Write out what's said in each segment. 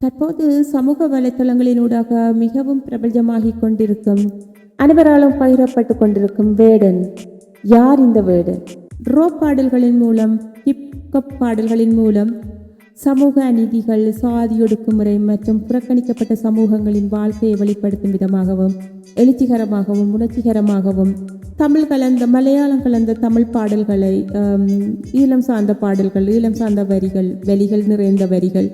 தற்போது சமூக வலைத்தளங்களினூடாக மிகவும் பிரபலமாகிக் கொண்டிருக்கும் அனைவராலும் பகிரப்பட்டு கொண்டிருக்கும் வேடன். யார் இந்த வேடன்? ட்ரோ பாடல்களின் மூலம் ஹிப் ஹப் பாடல்களின் மூலம் சமூக அநீதிகள் சாதி ஒடுக்குமுறை மற்றும் புறக்கணிக்கப்பட்ட சமூகங்களின் வாழ்க்கையை வெளிப்படுத்தும் விதமாகவும் எழுச்சிகரமாகவும் உணர்ச்சிகரமாகவும் தமிழ் கலந்த மலையாளம் கலந்த தமிழ் பாடல்களை ஈழம் சார்ந்த பாடல்கள் ஈழம் சார்ந்த வரிகள் வெளிகள் நிறைந்த வரிகள்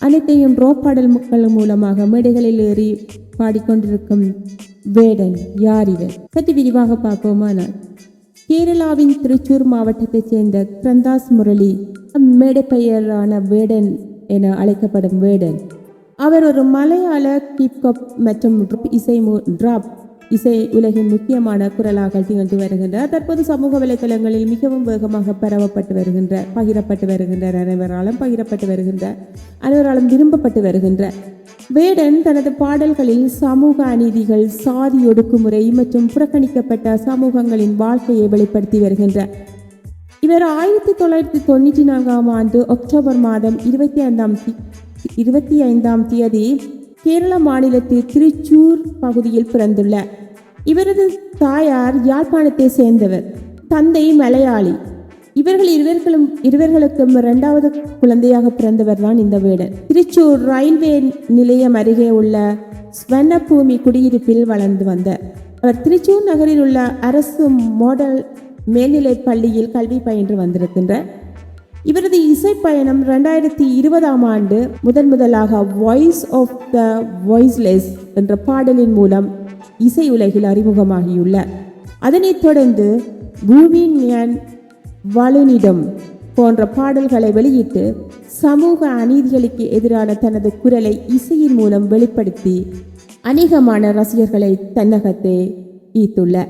அனைத்தையும் ரோ பாடல் மக்கள் மூலமாக மேடைகளில் ஏறி பாடிக்கொண்டிருக்கும் வேடன் யார் இவர் பற்றி விரிவாக பார்ப்போமானால் கேரளாவின் திருச்சூர் மாவட்டத்தைச் சேர்ந்த கிரந்தாஸ் முரளி மேடை பெயரான வேடன் என அழைக்கப்படும் வேடன். அவர் ஒரு மலையாள கிப்கப் மற்றும் இசை டிராப் இசை உலகின் முக்கியமான குரலாக திகழ்ந்து வருகின்றார். தற்போது சமூக வலைதளங்களில் மிகவும் வேகமாக பரவப்பட்டு வருகின்ற பகிரப்பட்டு வருகின்ற அனைவராலும் பகிரப்பட்டு வருகின்ற அனைவராலும் விரும்பப்பட்டு வருகின்ற வேடன் தனது பாடல்களில் சமூக அநீதிகள் சாதி ஒடுக்குமுறை மற்றும் புறக்கணிக்கப்பட்ட சமூகங்களின் வாழ்க்கையை வெளிப்படுத்தி வருகின்றார் இவர் ஆயிரத்தி தொள்ளாயிரத்தி தொண்ணூற்றி நான்காம் ஆண்டு அக்டோபர் மாதம் இருபத்தி ஐந்தாம் தி இருபத்தி ஐந்தாம் தேதி கேரள மாநிலத்தில் திருச்சூர் பகுதியில் பிறந்துள்ளார் இவரது தாயார் யாழ்ப்பாணத்தை சேர்ந்தவர் தந்தை மலையாளி. இவர்கள் இருவர்களும் இருவர்களுக்கும் இரண்டாவது குழந்தையாக பிறந்தவர் தான் இந்த வேடன் திருச்சூர் ரயில்வே நிலையம் அருகே உள்ள ஸ்வர்ணபூமி குடியிருப்பில் வளர்ந்து வந்தார். அவர் திருச்சூர் நகரில் உள்ள அரசு மாடல் மேல்நிலைப் பள்ளியில் கல்வி பயின்று வந்திருக்கின்றார். இவரது இசை பயணம் ரெண்டாயிரத்தி இருபதாம் ஆண்டு முதன் முதலாக வாய்ஸ் ஆஃப் த வாய்ஸ்லெஸ் என்ற பாடலின் மூலம் இசை உலகில் அறிமுகமாகியுள்ளார் அதனைத் தொடர்ந்து பூமியின் மேன் வலுனிடம் போன்ற பாடல்களை வெளியிட்டு சமூக அநீதிகளுக்கு எதிரான தனது குரலை இசையின் மூலம் வெளிப்படுத்தி அநேகமான ரசிகர்களை தன்னகத்தே ஈர்த்துள்ளார்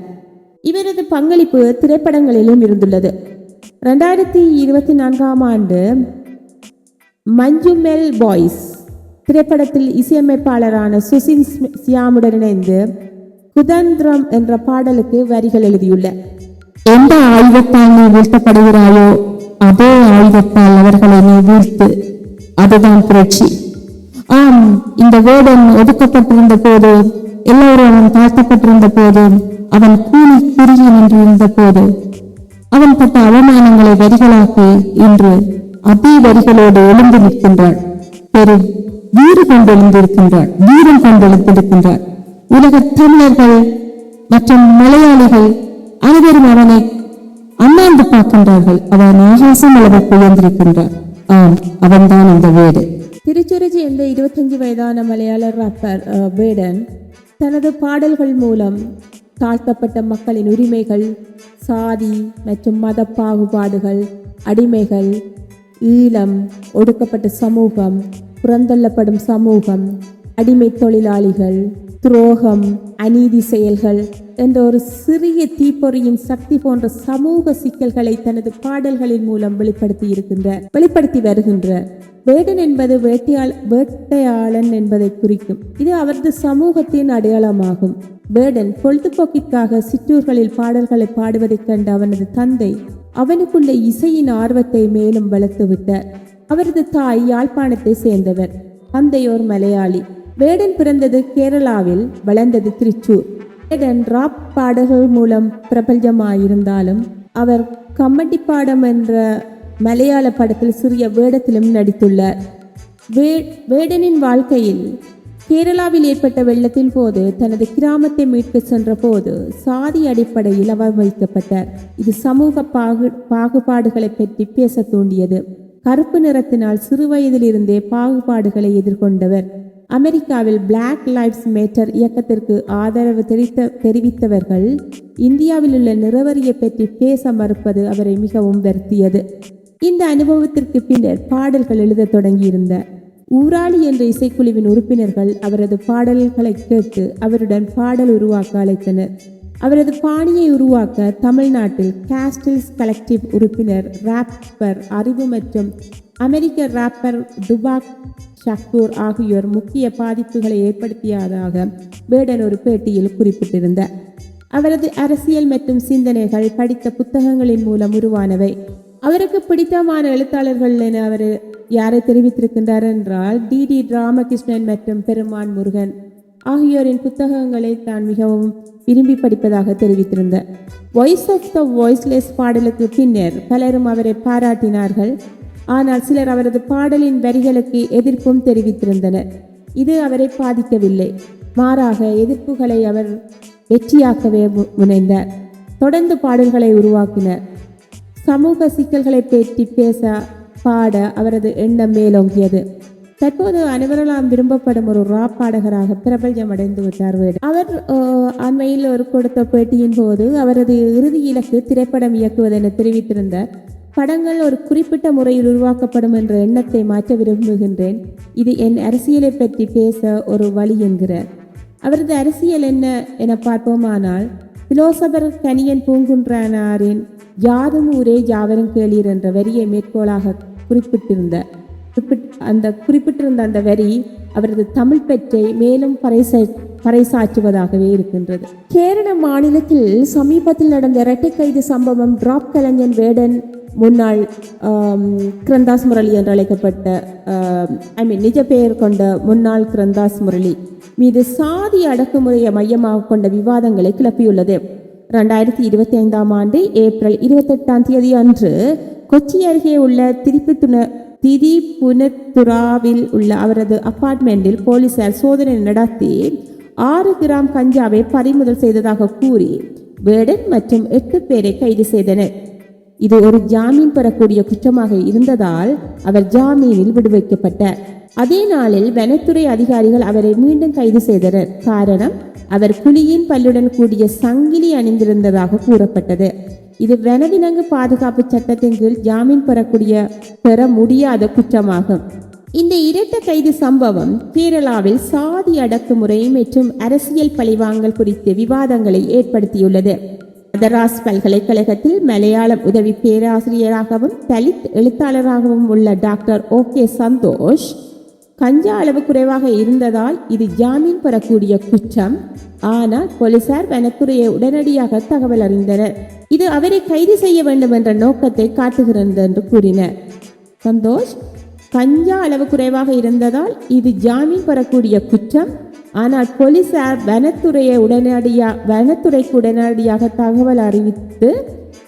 இவரது பங்களிப்பு திரைப்படங்களிலும் இருந்துள்ளது. ரெண்டாயிரத்தி இருபத்தி நான்காம் ஆண்டு மஞ்சுமெல் பாய்ஸ் திரைப்படத்தில் இசையமைப்பாளரான சுசின் சியாமுடன் இணைந்து குதந்திரம் என்ற பாடலுக்கு வரிகள் எழுதியுள்ளார் எந்த ஆயுதத்தால் நீ வீழ்த்தப்படுகிறாயோ அதே ஆயுதத்தால் அவர்களை நீ வீழ்த்து அதுதான் புரட்சி. ஆம் இந்த வேடன் ஒதுக்கப்பட்டிருந்த போது எல்லோரும் அவன் தாழ்த்தப்பட்டிருந்த போது அவன் கூலி குறுகி நின்றிருந்த போது அவன் பட்ட அவமானங்களை வரிகளாக்கி இன்று அதே வரிகளோடு எழுந்து நிற்கின்றாள் பெரும் வீறு கொண்டெழுந்திருக்கின்றாள் வீரம் கொண்டெழுந்திருக்கின்றார் உலக தமிழர்கள் மற்றும் மலையாளிகள் அனைவரும் அவனை அண்ணாந்து பார்க்கின்றார்கள். அவன் ஆகாசம் அளவு உயர்ந்திருக்கின்றான் ஆம் அவன்தான் இந்த வேடு. திருச்சுரை சேர்ந்த இருபத்தஞ்சு வயதான மலையாள ராப்பர் அஹ், வேடன் தனது பாடல்கள் மூலம் தாழ்த்தப்பட்ட மக்களின் உரிமைகள் சாதி மற்றும் மத பாகுபாடுகள் அடிமைகள் ஈழம் ஒடுக்கப்பட்ட சமூகம் புறந்தள்ளப்படும் சமூகம் அடிமை தொழிலாளிகள் துரோகம் அநீதி செயல்கள் என்ற ஒரு சிறிய தீப்பொறியின் சக்தி போன்ற சமூக சிக்கல்களை தனது பாடல்களின் மூலம் வெளிப்படுத்தி இருக்கின்ற வெளிப்படுத்தி வருகின்ற வேடன் என்பது வேட்டையாள் வேட்டையாளன் என்பதை குறிக்கும். இது அவரது சமூகத்தின் அடையாளமாகும். வேடன் பொழுதுபோக்கிற்காக சிற்றூர்களில் பாடல்களை பாடுவதைக் கண்ட அவனது தந்தை அவனுக்குள்ள இசையின் ஆர்வத்தை மேலும் வளர்த்து விட்டார். அவரது தாய் யாழ்ப்பாணத்தை சேர்ந்தவர். தந்தையோர் மலையாளி. வேடன் பிறந்தது கேரளாவில் வளர்ந்தது திருச்சூர். வேடன் ராப் பாடல்கள் மூலம் பிரபஞ்சமாயிருந்தாலும் அவர் கம்மட்டி பாடம் என்ற மலையாள படத்தில் சிறிய வேடத்திலும் நடித்துள்ளார். வே வேடனின் வாழ்க்கையில் கேரளாவில் ஏற்பட்ட வெள்ளத்தின் போது தனது கிராமத்தை மீட்க சென்ற போது சாதி அடிப்படையில் அவமதிக்கப்பட்டார் இது சமூக பாகு பாகுபாடுகளை பற்றி பேச தூண்டியது. கருப்பு நிறத்தினால் சிறுவயதிலிருந்தே பாகுபாடுகளை எதிர்கொண்டவர். அமெரிக்காவில் பிளாக் லைஃப்ஸ் மேட்டர் இயக்கத்திற்கு ஆதரவு தெரிவித்த தெரிவித்தவர்கள் இந்தியாவில் உள்ள நிறவரியை பற்றி பேச மறுப்பது அவரை மிகவும் வருத்தியது. இந்த அனுபவத்திற்கு பின்னர் பாடல்கள் எழுதத் தொடங்கியிருந்த. ஊராளி என்ற இசைக்குழுவின் உறுப்பினர்கள் அவரது பாடல்களை கேட்டு அவருடன் பாடல் உருவாக்க அழைத்தனர். அவரது பாணியை உருவாக்க தமிழ்நாட்டில் கேஸ்டில்ஸ் கலெக்டிவ் உறுப்பினர் ராப்பர் அறிவு மற்றும் அமெரிக்க ராப்பர் டுபாக் ஷக்கூர் ஆகியோர் முக்கிய பாதிப்புகளை ஏற்படுத்தியதாக வேடன் ஒரு பேட்டியில் குறிப்பிட்டிருந்தார். அவரது அரசியல் மற்றும் சிந்தனைகள் படித்த புத்தகங்களின் மூலம் உருவானவை. அவருக்கு பிடித்தமான எழுத்தாளர்கள் என அவர் யாரை தெரிவித்திருக்கின்றார் என்றால் டி டி ராமகிருஷ்ணன் மற்றும் பெருமான் முருகன் ஆகியோரின் புத்தகங்களை தான் மிகவும் விரும்பி படிப்பதாக தெரிவித்திருந்தார். வாய்ஸ் ஆஃப் த வாய்ஸ்லெஸ் பாடலுக்கு பின்னர் பலரும் அவரை பாராட்டினார்கள். ஆனால் சிலர் அவரது பாடலின் வரிகளுக்கு எதிர்ப்பும் தெரிவித்திருந்தனர். இது அவரை பாதிக்கவில்லை. மாறாக எதிர்ப்புகளை அவர் வெற்றியாக்கவே முனைந்தார். தொடர்ந்து பாடல்களை உருவாக்கினர். சமூக சிக்கல்களை பற்றி பேச பாட அவரது எண்ணம் மேலோங்கியது. தற்போது அனைவரெல்லாம் விரும்பப்படும் ஒரு ரா பாடகராக பிரபல்யம் அடைந்து விட்டார் வேடு. அவர் அண்மையில் ஒரு கொடுத்த பேட்டியின் போது அவரது இறுதி இலக்கு திரைப்படம் இயக்குவதென தெரிவித்திருந்தார் படங்கள் ஒரு குறிப்பிட்ட முறையில் உருவாக்கப்படும் என்ற எண்ணத்தை மாற்ற விரும்புகின்றேன். இது என் அரசியலை பற்றி பேச ஒரு வழி என்கிறார் அவரது அரசியல் என்ன என பார்ப்போமானால் பிலோசபர் கனியன் பூங்குன்றனாரின் யாதும் ஊரே யாவரும் கேளீர் என்ற வரியை மேற்கோளாக குறிப்பிட்டிருந்த குறிப்பிட் அந்த குறிப்பிட்டிருந்த அந்த வரி அவரது தமிழ் பெற்றை மேலும் பறைசா பறைசாற்றுவதாகவே இருக்கின்றது. கேரள மாநிலத்தில் சமீபத்தில் நடந்த இரட்டை கைது சம்பவம் டிராப் கலைஞன் வேடன் முன்னாள் கிரந்தாஸ் முரளி என்று அழைக்கப்பட்ட ஐ மீன் நிஜ பெயர் கொண்ட முன்னாள் கிரந்தாஸ் முரளி மீது சாதி அடக்குமுறையை மையமாக கொண்ட விவாதங்களை கிளப்பியுள்ளது. ரெண்டாயிரத்தி இருபத்தி ஐந்தாம் ஆண்டு ஏப்ரல் இருபத்தெட்டாம் தேதி அன்று கொச்சி அருகே உள்ள திருப்பித்துண திரிபுனத்துராவில் உள்ள அவரது அபார்ட்மெண்டில் போலீசார் சோதனை நடத்தி ஆறு கிராம் கஞ்சாவை பறிமுதல் செய்ததாக கூறி வேடன் மற்றும் எட்டு பேரை கைது செய்தனர். இது ஒரு ஜாமீன் பெறக்கூடிய குற்றமாக இருந்ததால் அவர் ஜாமீனில் விடுவிக்கப்பட்டார் அதே நாளில் வனத்துறை அதிகாரிகள் அவரை மீண்டும் கைது செய்தனர். காரணம் அவர் புலியின் பல்லுடன் கூடிய சங்கிலி அணிந்திருந்ததாக கூறப்பட்டது. இது வனவிலங்கு பாதுகாப்பு சட்டத்தின் கீழ் ஜாமீன் பெறக்கூடிய பெற முடியாத குற்றமாகும். இந்த இரட்ட கைது சம்பவம் கேரளாவில் சாதி அடக்குமுறை மற்றும் அரசியல் பழிவாங்கல் குறித்த விவாதங்களை ஏற்படுத்தியுள்ளது. மதராஸ் பல்கலைக்கழகத்தில் மலையாளம் உதவி பேராசிரியராகவும் தலித் எழுத்தாளராகவும் உள்ள டாக்டர் ஓ. கே. சந்தோஷ் கஞ்சா அளவு குறைவாக இருந்ததால் இது ஜாமீன் பெறக்கூடிய குற்றம். ஆனால் போலீசார் வனத்துறையை உடனடியாக தகவல் அறிந்தனர். இது அவரை கைது செய்ய வேண்டும் என்ற நோக்கத்தை காட்டுகிறது என்று கூறினர். சந்தோஷ் கஞ்சா அளவு குறைவாக இருந்ததால் இது ஜாமீன் பெறக்கூடிய குற்றம். ஆனால் போலீசார் வனத்துறையை உடனடியாக வனத்துறைக்கு உடனடியாக தகவல் அறிவித்து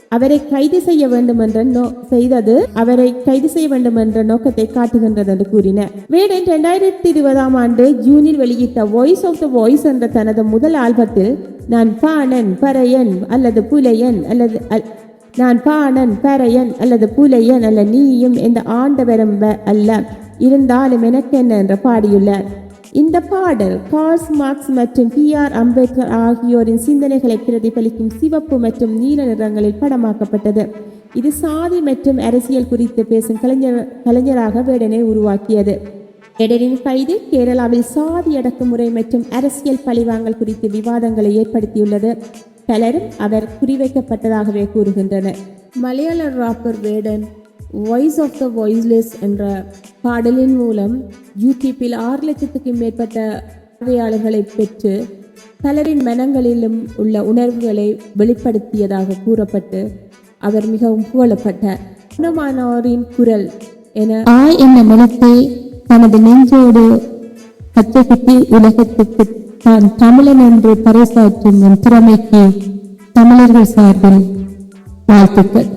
அவரை கைது செய்ய வேண்டும் என்ற நோ செய்தது அவரை கைது செய்ய வேண்டும் என்ற நோக்கத்தை காட்டுகின்றது என்று கூறினர் வேடன் இரண்டாயிரத்தி இருபதாம் ஆண்டு ஜூனில் வெளியிட்ட வாய்ஸ் ஆஃப் த வாய்ஸ் என்ற தனது முதல் ஆல்பத்தில் நான் பாணன் பறையன் அல்லது புலையன் அல்லது அல்- நான் பாணன் பறையன் அல்லது புலையன் அல்ல நீயும் இந்த ஆண்டவரும் அல்ல. இருந்தாலும் எனக்கென்ன என்று பாடியுள்ளார். இந்த பாடல் கார்ஸ் மார்க்ஸ் மற்றும் பி ஆர் அம்பேத்கர் ஆகியோரின் சிந்தனைகளை பிரதிபலிக்கும் சிவப்பு மற்றும் நீல நிறங்களில் படமாக்கப்பட்டது. இது சாதி மற்றும் அரசியல் குறித்து பேசும் கலைஞர் கலைஞராக வேடனை உருவாக்கியது. வேடனின் கைது கேரளாவில் சாதி அடக்குமுறை மற்றும் அரசியல் பழிவாங்கல் குறித்து விவாதங்களை ஏற்படுத்தியுள்ளது. பலரும் அவர் குறிவைக்கப்பட்டதாகவே கூறுகின்றனர். மலையாள rapper Vedan voice of the voiceless என்ற பாடலின் மூலம் யூடியூப்பில் ஆறு லட்சத்துக்கும் மேற்பட்ட பார்வையாளர்களை பெற்று பலரின் மனங்களிலும் உள்ள உணர்வுகளை வெளிப்படுத்தியதாக கூறப்பட்டு அவர் மிகவும் புகழப்பட்டார் குணமானோரின் குரல் என ஆ என்ன மனத்தை தனது நெஞ்சோடு கற்றுக்கிட்டு உலகத்துக்கு தான் தமிழன் என்று பறைசாற்றும் என் திறமைக்கு தமிழர்கள் சார்பில் வாழ்த்துக்கள்.